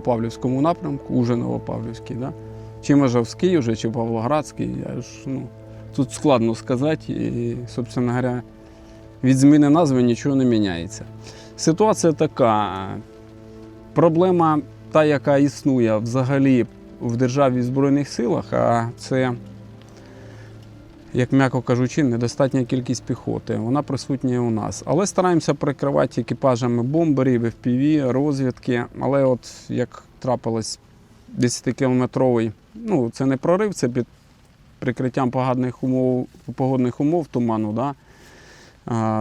Новопавлівському напрямку, уже Новопавлівський. Да? Чи Межовський, уже, чи Павлоградський. Я ж, ну, тут складно сказати. І, собственно говоря, від зміни назви нічого не міняється. Ситуація така. Проблема, та, яка існує взагалі в державі в Збройних силах, а це, як м'яко кажучи, недостатня кількість піхоти. Вона присутня у нас. Але стараємося прикривати екіпажами бомберів, FPV, розвідки. Але от як трапилось 10-кілометровий, ну це не прорив, це під прикриттям погодних умов, погодних умов туману. Да?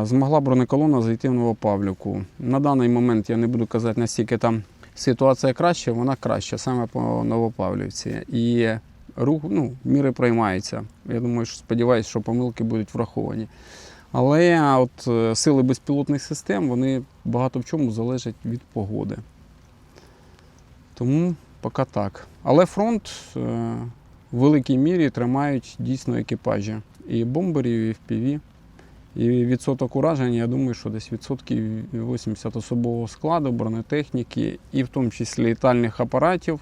змогла бронеколона зайти в Новопавлівку. На даний момент я не буду казати, наскільки там ситуація краща, вона краща саме по Новопавлівці. І рух, ну, міри приймаються. Я думаю, що сподіваюся, що помилки будуть враховані. Але от е, сили безпілотних систем вони багато в чому залежать від погоди. Тому поки так. Але фронт е, в великій мірі тримають дійсно екіпажі і бомберів, і FPV. І відсоток уражень, я думаю, що десь відсотків 80 особового складу, бронетехніки і в тому числі літальних апаратів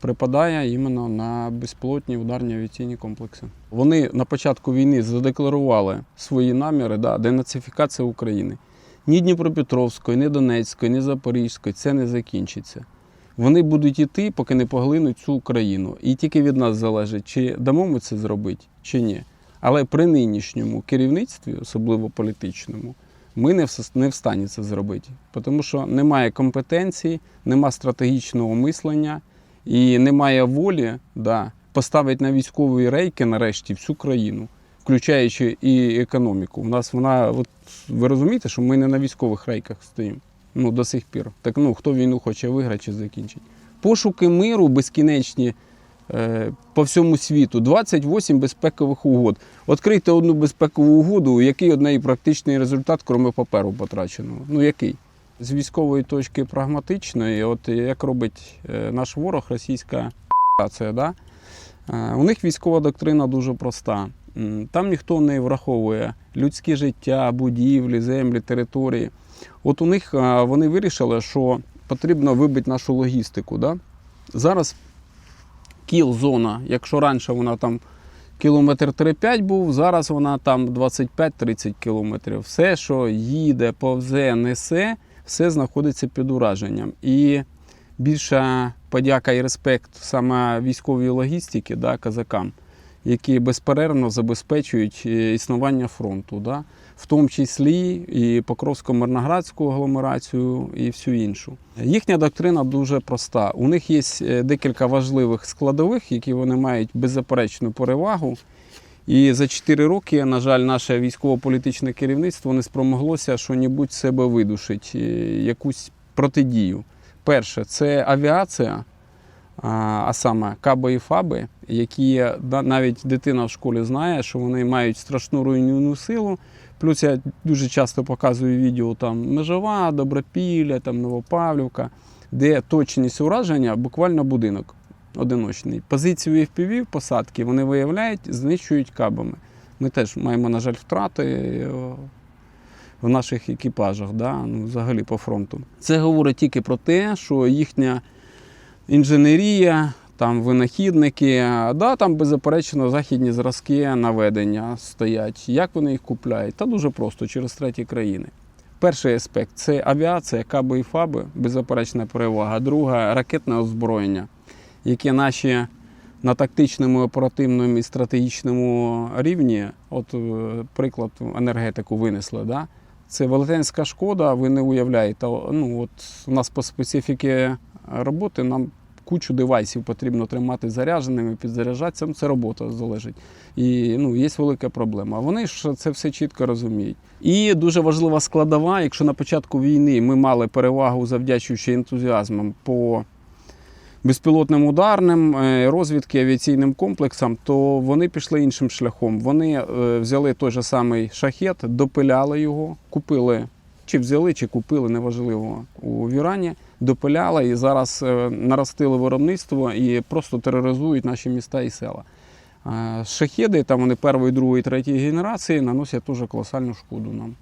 припадає іменно на безпілотні ударні авіаційні комплекси. Вони на початку війни задекларували свої наміри, да, денацифікація України. Ні Дніпропетровської, ні Донецької, ні Запорізької це не закінчиться. Вони будуть йти, поки не поглинуть цю Україну. І тільки від нас залежить, чи дамо ми це зробити, чи ні. Але при нинішньому керівництві, особливо політичному, ми не в, не в стані це зробити, тому що немає компетенції, немає стратегічного мислення і немає волі да, поставити на військові рейки нарешті всю країну, включаючи і економіку. У нас вона, от ви розумієте, що ми не на військових рейках стоїмо ну, до сих пір. Так ну хто війну хоче виграти чи закінчити? Пошуки миру безкінечні е, по всьому світу. 28 безпекових угод. Відкрийте одну безпекову угоду, який од неї практичний результат, крім паперу потраченого. Ну який? З військової точки прагматичної, от як робить е, наш ворог, російська федерація, да? Е, у них військова доктрина дуже проста. Там ніхто не враховує людське життя, будівлі, землі, території. От у них е, вони вирішили, що потрібно вибити нашу логістику. Да? Зараз кіл-зона, якщо раніше вона там кілометр 3-5 був, зараз вона там 25-30 кілометрів. Все, що їде, повзе, несе, все знаходиться під ураженням. І більша подяка і респект саме військовій логістики, да, казакам, які безперервно забезпечують е, існування фронту. Да, в тому числі і Покровсько-Мирноградську агломерацію і всю іншу. Їхня доктрина дуже проста. У них є е, декілька важливих складових, які вони мають беззаперечну перевагу. І за 4 роки, на жаль, наше військово-політичне керівництво не спромоглося що-небудь себе видушить, е, якусь протидію. Перше, це авіація, а саме каби і фаби, які навіть дитина в школі знає, що вони мають страшну руйнівну силу. Плюс я дуже часто показую відео там Межова, Добропілля, там Новопавлівка, де точність ураження буквально будинок одиночний. Позицію FPV посадки вони виявляють, знищують кабами. Ми теж маємо, на жаль, втрати в наших екіпажах, да? ну, взагалі по фронту. Це говорить тільки про те, що їхня інженерія, там винахідники, да, там беззаперечно західні зразки наведення стоять. Як вони їх купляють? Та дуже просто через треті країни. Перший аспект це авіація, каби і фаби, беззаперечна перевага. Друга ракетне озброєння, яке наші на тактичному, оперативному і стратегічному рівні, от е, приклад енергетику винесли. Да? Це велетенська шкода, ви не уявляєте. Ну, от у нас по специфіки роботи нам кучу девайсів потрібно тримати зарядженими, підзаряджатися. Ну, це робота залежить. І ну, є велика проблема. Вони ж це все чітко розуміють. І дуже важлива складова, якщо на початку війни ми мали перевагу, завдячуючи ентузіазмом по безпілотним ударним, е, розвідки авіаційним комплексам, то вони пішли іншим шляхом. Вони е, взяли той же самий шахет, допиляли його, купили, чи взяли, чи купили, неважливо, у Вірані, допиляли і зараз е, наростили виробництво і просто тероризують наші міста і села. Шахеди, там вони першої, другої, третьої генерації, наносять дуже колосальну шкоду нам.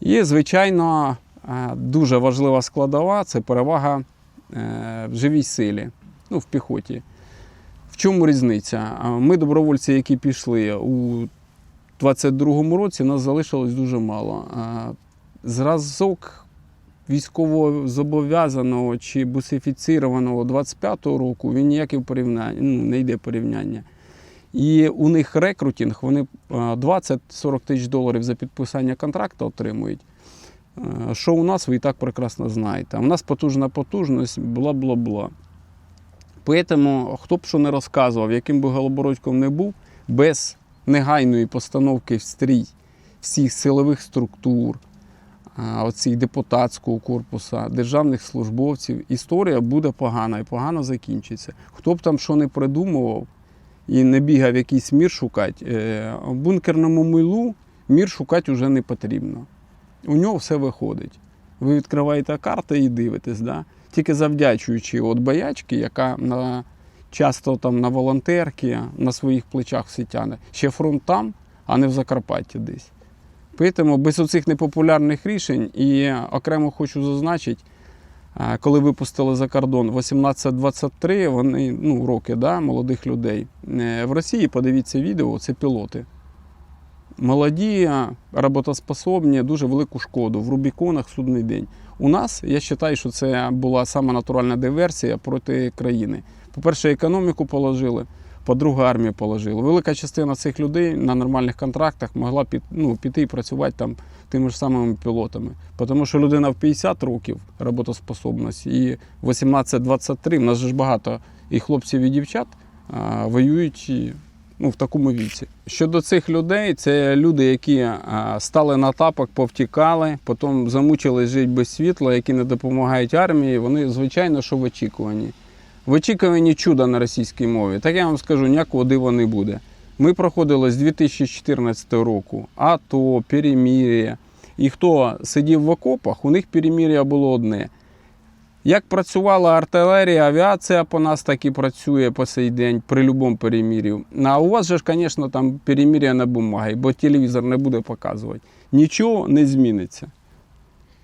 І, звичайно, дуже важлива складова це перевага в живій силі, ну, в піхоті. В чому різниця? Ми, добровольці, які пішли у 22-му році, нас залишилось дуже мало. Зразок військово зобов'язаного чи бусифіцірованого 25-го року він ніяке порівняння, ну, не йде порівняння. І у них рекрутинг, вони 20-40 тисяч доларів за підписання контракту отримують. Е, Що у нас, ви і так прекрасно знаєте. У нас потужна потужність, бла-бла-бла. Тому, хто б що не розказував, яким би Голобородьком не був, без негайної постановки в стрій всіх силових структур, оцих депутатського корпусу, державних службовців, історія буде погана і погано закінчиться. Хто б там що не придумував і не бігав якийсь мір шукати, е, в бункерному милу мір шукати вже не потрібно. У нього все виходить. Ви відкриваєте карти і дивитесь, да? тільки завдячуючи от боячки, яка на, часто там на волонтерки на своїх плечах все тяне. Ще фронт там, а не в Закарпатті десь. Тому без оцих непопулярних рішень і окремо хочу зазначити, коли випустили за кордон 18-23, вони ну, роки да, молодих людей. Е, В Росії подивіться відео, це пілоти. Молоді, роботоспособні, дуже велику шкоду в Рубіконах судний день. У нас я вважаю, що це була сама натуральна диверсія проти країни. По-перше, економіку положили, по-друге, армію положили. Велика частина цих людей на нормальних контрактах могла під, ну, піти і працювати там тими ж самими пілотами. Тому що людина в 50 років роботоспособності і 18-23, в нас ж багато і хлопців, і дівчат а, воюють ну, в такому віці. Щодо цих людей, це люди, які стали на тапок, повтікали, потім замучились жити без світла, які не допомагають армії. Вони, звичайно, що в очікуванні. В очікуванні чуда на російській мові. Так я вам скажу, ніякого дива не буде. Ми проходили з 2014 року АТО, перемір'я. І хто сидів в окопах, у них перемір'я було одне. Як працювала артилерія, авіація по нас так і працює по сей день при будь-якому перемір'ю. А у вас же ж, звісно, там перемір'я на бумагі, бо телевізор не буде показувати. Нічого не зміниться.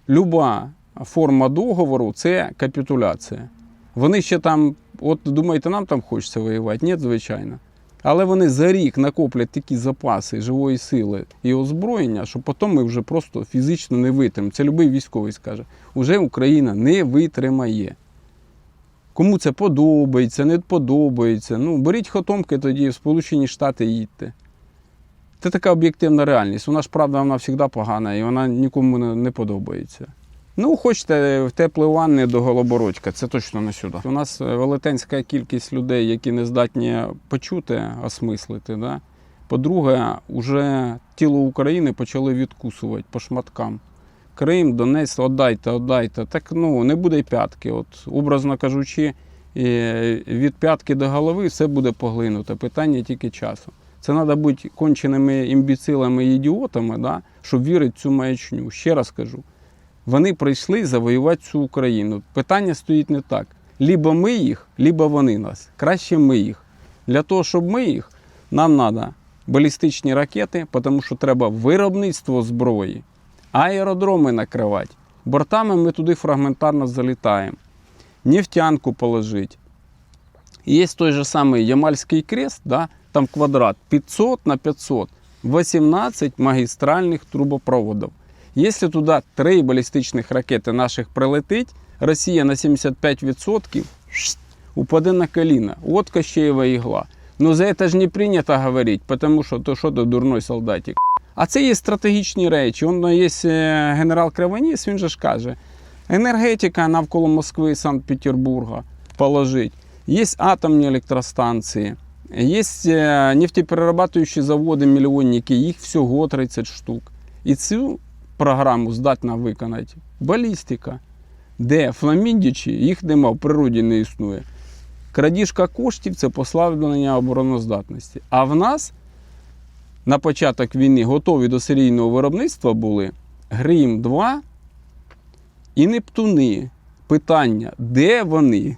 Люба форма договору це капітуляція. Вони ще там, от думаєте, нам там хочеться воювати? Ні, звичайно. Але вони за рік накоплять такі запаси живої сили і озброєння, що потім ми вже просто фізично не витримаємо. Це будь-який військовий скаже. Уже Україна не витримає. Кому це подобається, не подобається. Ну, беріть хотомки тоді в Сполучені Штати їдьте. Це така об'єктивна реальність. Вона ж правда, вона завжди погана і вона нікому не подобається. Ну, хочете в теплі ванни до Голобородька, це точно не сюди. У нас е, велетенська кількість людей, які не здатні почути, осмислити. Да? По-друге, уже тіло України почали відкусувати по шматкам. Крим, Донець, отдайте, отдайте. Так ну, не буде п'ятки. От, образно кажучи, від п'ятки до голови все буде поглинуто. Питання тільки часу. Це треба бути конченими імбіцилами і ідіотами, да? щоб вірити в цю маячню. Ще раз кажу. Вони прийшли завоювати цю Україну. Питання стоїть не так. Лібо ми їх, лібо вони нас. Краще ми їх. Для того, щоб ми їх, нам треба балістичні ракети, тому що треба виробництво зброї, аеродроми накривати. Бортами ми туди фрагментарно залітаємо. Нефтянку положити. Є той же самий Ямальський крест, да? там квадрат 500 на 500, 18 магістральних трубопроводів. Якщо туди три балістичних ракети наших прилетить, Росія на 75% упаде на коліна. От Кощеєва ігла. Ну за це ж не прийнято говорити, тому що то що то дурной солдатик. А це є стратегічні речі. Он є е, генерал Кривоніс, він же ж каже, енергетика навколо Москви і Санкт-Петербурга положить. Є атомні електростанції, є е, нефтеперерабатуючі заводи, мільйонники, їх всього 30 штук. І цю програму здатна виконати балістика, де фламіндічі їх нема, в природі не існує. Крадіжка коштів це послаблення обороноздатності. А в нас на початок війни готові до серійного виробництва були Грім 2 і Нептуни. Питання, де вони?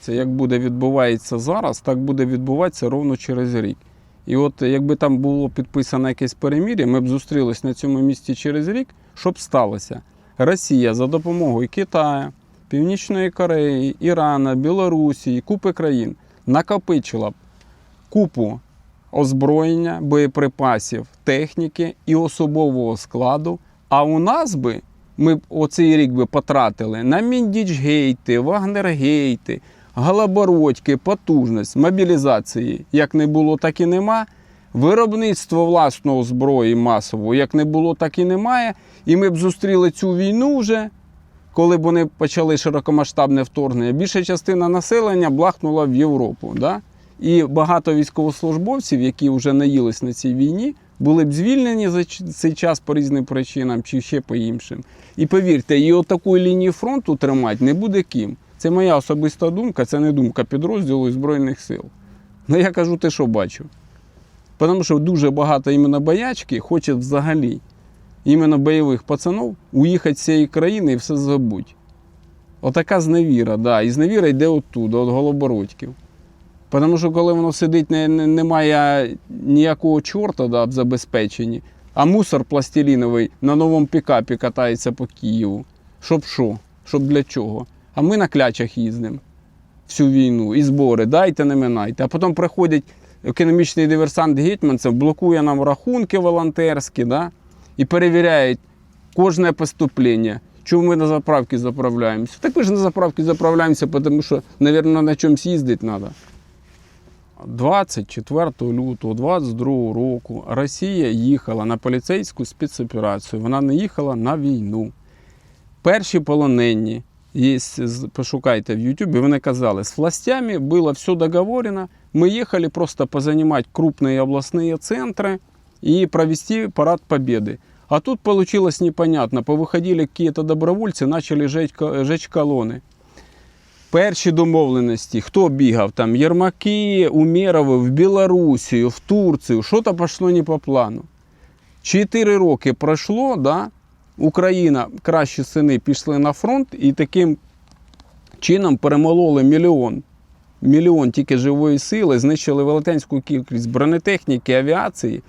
Це як буде відбувається зараз, так буде відбуватися ровно через рік. І от якби там було підписано якесь перемір'я, ми б зустрілись на цьому місці через рік, що б сталося? Росія за допомогою Китаю, Північної Кореї, Ірана, Білорусі, купи країн накопичила б купу озброєння, боєприпасів, техніки і особового складу. А у нас би ми оцей рік би потратили на Міндічгейти, Вагнергейти, Галабородьки, потужність, мобілізації. Як не було, так і нема. Виробництво власного зброї масового, як не було, так і немає. І ми б зустріли цю війну вже, коли б вони почали широкомасштабне вторгнення. Більша частина населення блахнула в Європу. Да? І багато військовослужбовців, які вже наїлись на цій війні, були б звільнені за цей час по різним причинам чи ще по іншим. І повірте, і отакої лінії фронту тримати не буде ким. Це моя особиста думка, це не думка підрозділу і Збройних сил. Ну я кажу те, що бачу. Тому що дуже багато іменно боячки хочуть взагалі, іменно бойових пацанів, уїхати з цієї країни і все забудь. Отака зневіра, да. І зневіра йде оттуда, от голобородьків. Тому що коли воно сидить, не, не, немає ніякого чорта да, в забезпеченні, а мусор пластиліновий на новому пікапі катається по Києву. Щоб що? Щоб для чого? А ми на клячах їздимо всю війну і збори, дайте, не минайте. А потім приходять економічний диверсант Гетьманцев, блокує нам рахунки волонтерські, да? і перевіряють кожне поступлення. Чому ми на заправки заправляємося? Так ми ж на заправки заправляємося, тому що, мабуть, на чомусь їздити треба. 24 лютого 22 року Росія їхала на поліцейську спецоперацію. Вона не їхала на війну. Перші полонені, є, з- пошукайте в Ютубі, вони казали, з властями було все договорено. Мы ехали просто позанимать крупные областные центры и провести парад победы. А тут получилось непонятно. Повыходили какие-то добровольцы, начали жечь, ко- жечь колони. Перші домовленості, хто бігав там? Єрмаки, Умєрови в Білорусію, в Турцію. Що то пішло не по плану. Чотири роки пройшло, да? Україна, кращі сини пішли на фронт і таким чином перемололи мільйон. Мільйон тільки живої сили, знищили велетенську кількість бронетехніки, авіації.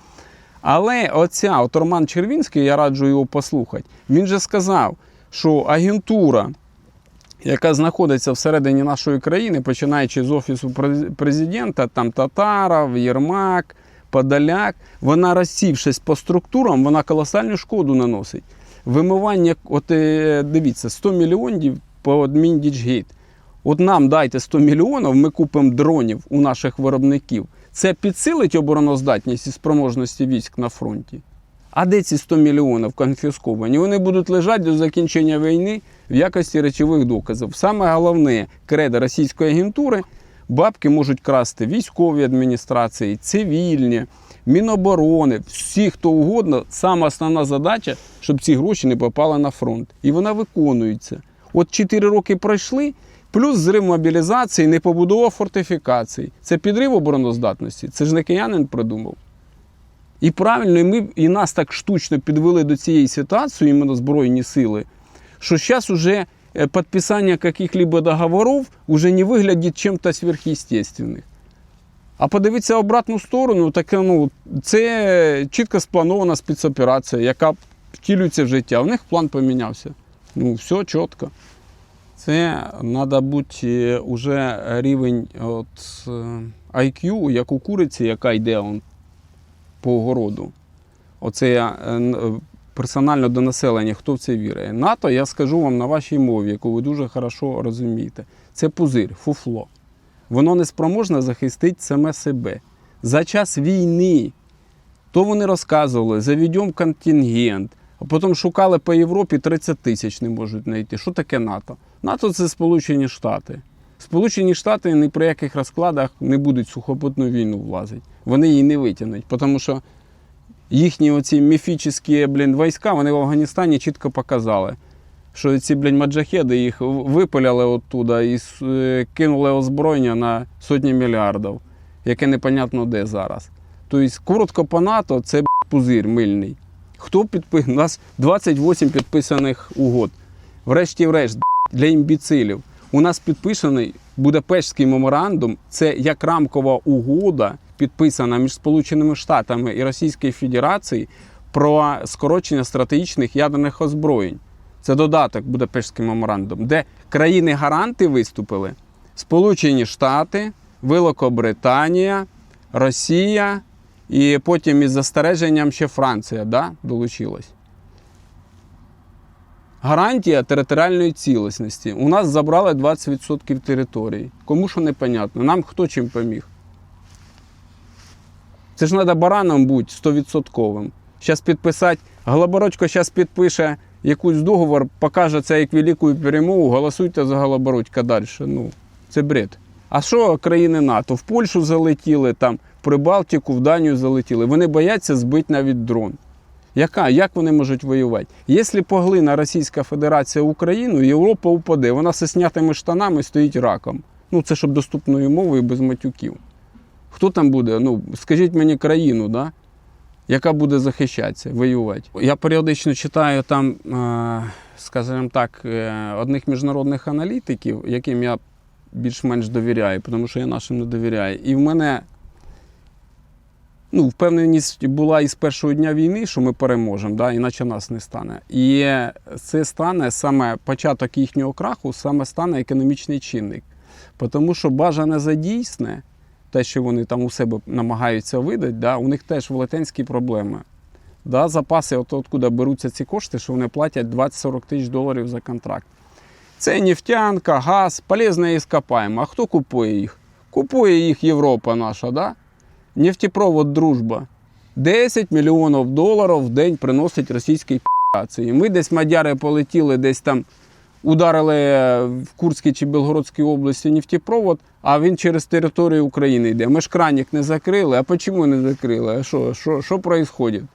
Але оця, от Роман Червінський, я раджу його послухати, він же сказав, що агентура, яка знаходиться всередині нашої країни, починаючи з офісу президента, там Татаров, Єрмак, Подоляк, вона розсівшись по структурам, вона колосальну шкоду наносить. Вимивання, от е, дивіться, 100 мільйонів по Адміндічгейт. От нам дайте 100 мільйонів, ми купимо дронів у наших виробників. Це підсилить обороноздатність і спроможності військ на фронті. А де ці 100 мільйонів конфісковані? Вони будуть лежати до закінчення війни в якості речових доказів. Саме головне кредо російської агентури бабки можуть красти військові адміністрації, цивільні, Міноборони, всі, хто угодно. Саме основна задача, щоб ці гроші не попали на фронт. І вона виконується. От 4 роки пройшли, плюс зрив мобілізації, не побудова фортифікацій. Це підрив обороноздатності. Це ж не киянин придумав. І правильно, і ми і нас так штучно підвели до цієї ситуації, іменно Збройні сили, що зараз уже е, підписання каких-либо договорів уже не виглядить чим-то сверхъестественним. А подивитися обратну сторону, так ну, це чітко спланована спецоперація, яка втілюється в життя. У них план помінявся. Ну, все чітко. Це треба бути уже рівень от, е, IQ, як у куриці, яка йде он, по огороду. Оце я е, е, персонально до населення, хто в це вірить. НАТО, я скажу вам на вашій мові, яку ви дуже хорошо розумієте. Це пузир, фуфло. Воно не спроможне захистити саме себе. За час війни то вони розказували, заведемо контингент, а потім шукали по Європі 30 тисяч не можуть знайти. Що таке НАТО? НАТО це Сполучені Штати. Сполучені Штати ні при яких розкладах не будуть сухопутну війну влазити. Вони її не витягнуть, тому що їхні оці міфічні блін, війська вони в Афганістані чітко показали, що ці блін, маджахеди їх випиляли оттуда і е, кинули озброєння на сотні мільярдів, яке непонятно де зараз. Тобто, коротко по НАТО, це б**, пузир мильний. Хто підпис... У нас 28 підписаних угод. Врешті-врешт, б**, для імбіцилів. У нас підписаний Будапештський меморандум, це як рамкова угода підписана між Сполученими Штатами і Російською Федерацією про скорочення стратегічних ядерних озброєнь. Це додаток Будапештський меморандум, де країни-гаранти виступили Сполучені Штати, Великобританія, Росія і потім із застереженням ще Франція да, долучилась. Гарантія територіальної цілісності. У нас забрали 20% території. Кому що непонятно. Нам хто чим поміг. Це ж треба бараном бути 100%. Зараз підписати. Голобородько зараз підпише якийсь договор, покаже це як велику перемогу, голосуйте за Голобородька далі. Ну, це бред. А що країни НАТО? В Польщу залетіли, там, в Прибалтику, в Данію залетіли. Вони бояться збити навіть дрон. Яка? Як вони можуть воювати? Якщо поглине Російська Федерація Україну, Європа упаде. Вона зі снятими штанами стоїть раком. Ну, це щоб доступною мовою без матюків. Хто там буде? Ну, скажіть мені країну, да? Яка буде захищатися, воювати. Я періодично читаю там, е, скажімо так, е, одних міжнародних аналітиків, яким я більш-менш довіряю, тому що я нашим не довіряю. І в мене ну, впевненість була із першого дня війни, що ми переможемо, да, іначе нас не стане. І це стане саме початок їхнього краху, саме стане економічний чинник. Тому що бажане за дійсне, те, що вони там у себе намагаються видати, да, у них теж велетенські проблеми. Да, запаси, от откуда беруться ці кошти, що вони платять 20-40 тисяч доларів за контракт. Це нефтянка, газ, полезне іскопаємо. А хто купує їх? Купує їх Європа наша, да? Нефтепровод дружба. 10 мільйонів доларів в день приносить російській федерації. Ми десь мадяри полетіли, десь там ударили в Курській чи Білгородській області нефтепровод, а він через територію України йде. Ми ж кранік не закрили. А чому не закрили? А що, що, що відбувається?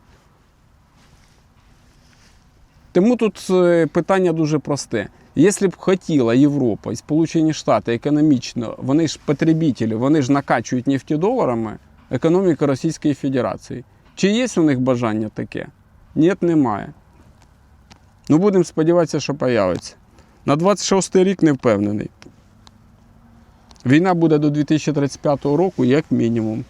Тому тут е, питання дуже просте. Якщо б хотіла Європа і Сполучені Штати економічно, вони ж потребителі, вони ж накачують нефтедоларами економіку Російської Федерації. Чи є у них бажання таке? Ні, немає. Ну, будемо сподіватися, що появиться. На 26 рік не впевнений. Війна буде до 2035 року, як мінімум.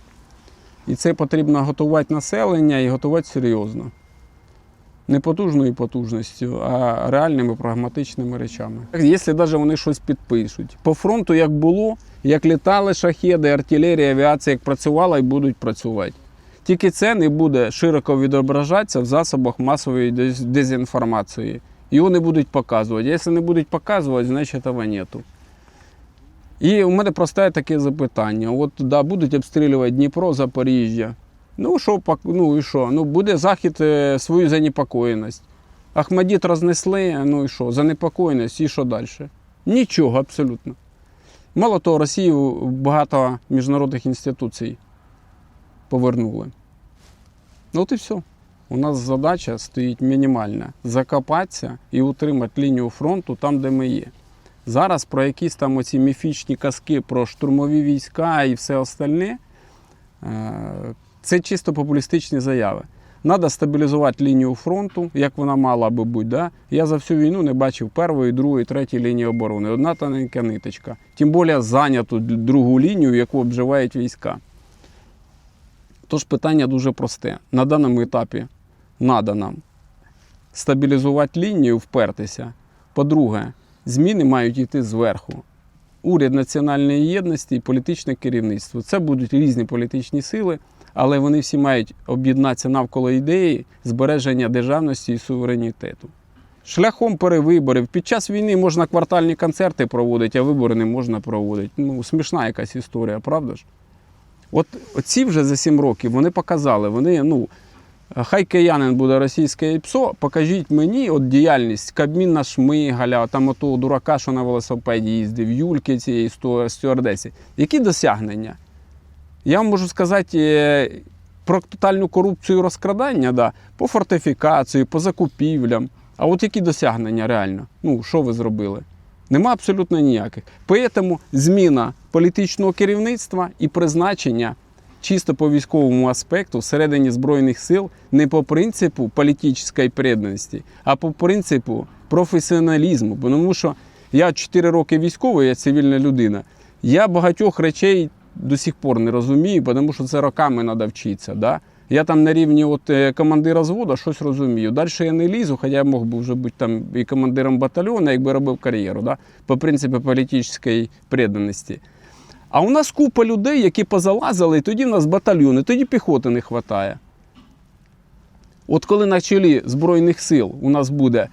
І це потрібно готувати населення і готувати серйозно. Не потужною потужністю, а реальними прагматичними речами. Якщо навіть вони щось підпишуть. По фронту як було, як літали шахеди, артилерія, авіація, як працювала і будуть працювати. Тільки це не буде широко відображатися в засобах масової дезінформації. Його не будуть показувати. Якщо не будуть показувати, значить цього нету. І у мене просте таке запитання: от да, будуть обстрілювати Дніпро, Запоріжжя. Ну що, ну і що? Ну буде захід е, свою занепокоєність. Ахмадіт рознесли, ну і що? Занепокоєність, і що далі? Нічого абсолютно. Мало того, Росію багато міжнародних інституцій повернули. Ну от і все. У нас задача стоїть мінімальна закопатися і утримати лінію фронту там, де ми є. Зараз про якісь там оці міфічні казки про штурмові війська і все остальне, е, це чисто популістичні заяви. Треба стабілізувати лінію фронту, як вона мала би бути. Да? Я за всю війну не бачив першої, другої, третьої лінії оборони. Одна тоненька ниточка. Тим більше зайняту другу лінію, яку обживають війська. Тож питання дуже просте. На даному етапі треба нам стабілізувати лінію, впертися. По-друге, зміни мають йти зверху. Уряд національної єдності і політичне керівництво. Це будуть різні політичні сили, але вони всі мають об'єднатися навколо ідеї збереження державності і суверенітету. Шляхом перевиборів. Під час війни можна квартальні концерти проводити, а вибори не можна проводити. Ну, смішна якась історія, правда ж? От ці вже за 7 років вони показали, вони, ну, хай киянин буде російське ПСО, покажіть мені от діяльність Кабміна Шмигаля, там отого дурака, що на велосипеді їздив, Юльки цієї стюардесі. Які досягнення? Я вам можу сказати е, про тотальну корупцію розкрадання, да, по фортифікації, по закупівлям. А от які досягнення реально? Ну, що ви зробили? Нема абсолютно ніяких. Тому зміна політичного керівництва і призначення чисто по військовому аспекту всередині Збройних сил не по принципу політичної преданості, а по принципу професіоналізму. Бо Тому що я 4 роки військовий, я цивільна людина. Я багатьох речей до сих пор не розумію, тому що це роками треба вчитися. Да? Я там на рівні от, е, командира зводу щось розумію. Далі я не лізу, хоча я мог би вже бути там і командиром батальйону, якби робив кар'єру, да? по принципу політичної преданості. А у нас купа людей, які позалазили, і тоді в нас батальйони, тоді піхоти не вистачає. От коли на чолі Збройних сил у нас буде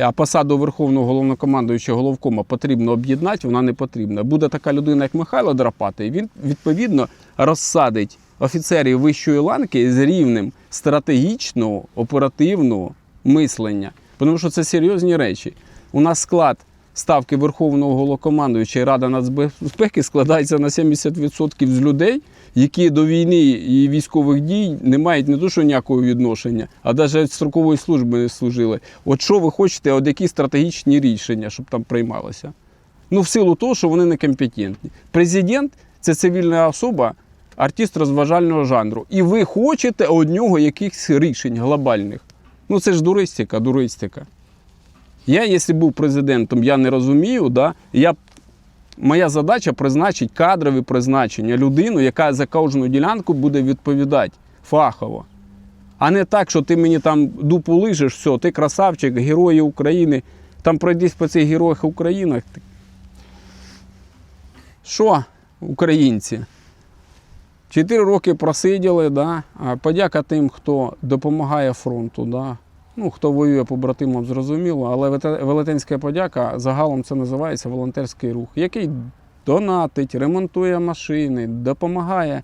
а посаду Верховного головнокомандуючого головкома потрібно об'єднати, вона не потрібна. Буде така людина, як Михайло Драпатий, він відповідно розсадить офіцерів вищої ланки з рівнем стратегічного оперативного мислення. Тому що це серйозні речі. У нас склад ставки Верховного головнокомандуюча і Рада нацбезпеки складається на 70% з людей, які до війни і військових дій не мають не то, що ніякого відношення, а навіть строкової служби не служили. От що ви хочете, от які стратегічні рішення, щоб там приймалося? Ну, в силу того, що вони некомпетентні. Президент це цивільна особа, артист розважального жанру. І ви хочете від нього якихось рішень глобальних. Ну це ж дуристика, дуристика. Я, якщо був президентом, я не розумію, да, я, моя задача призначити кадрові призначення людину, яка за кожну ділянку буде відповідати фахово. А не так, що ти мені там дупу лижеш, все, ти красавчик, герої України. Там пройдись по цих героях України. Що, українці? Чотири роки просиділи, да? подяка тим, хто допомагає фронту. Да? Ну, хто воює побратимам, зрозуміло, але велетенська подяка загалом це називається волонтерський рух, який донатить, ремонтує машини, допомагає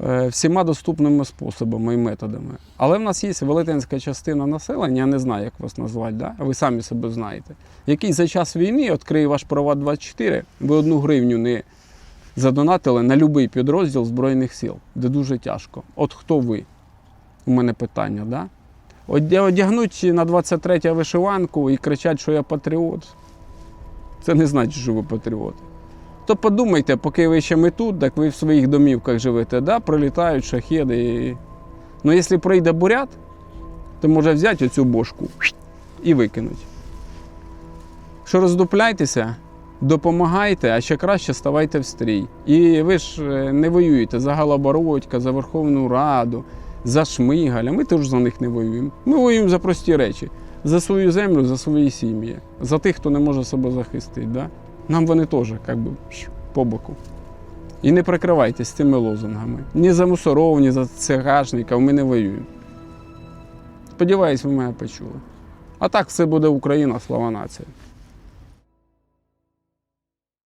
е, всіма доступними способами і методами. Але в нас є велетенська частина населення, я не знаю, як вас назвати, да? ви самі себе знаєте, який за час війни відкриє ваш Приват 24, ви одну гривню не задонатили на будь-який підрозділ Збройних сил, де дуже тяжко. От хто ви? У мене питання, да? Одя- Одягнуть на 23 вишиванку і кричать, що я патріот. Це не значить, що ви патріот. То подумайте, поки ви ще ми тут, так ви в своїх домівках живете, да? прилітають шахеди. І... Ну, якщо прийде бурят, то може взяти оцю бошку і викинуть. Що роздупляйтеся, допомагайте, а ще краще ставайте в стрій. І ви ж е, не воюєте за Галабородька, за Верховну Раду, за Шмигаля. Ми теж за них не воюємо. Ми воюємо за прості речі. За свою землю, за свої сім'ї, за тих, хто не може себе захистити. Да? Нам вони теж як би, по боку. І не прикривайтесь цими лозунгами. Ні за мусоров, ні за цигашників ми не воюємо. Сподіваюсь, ви мене почули. А так все буде Україна, слава нації.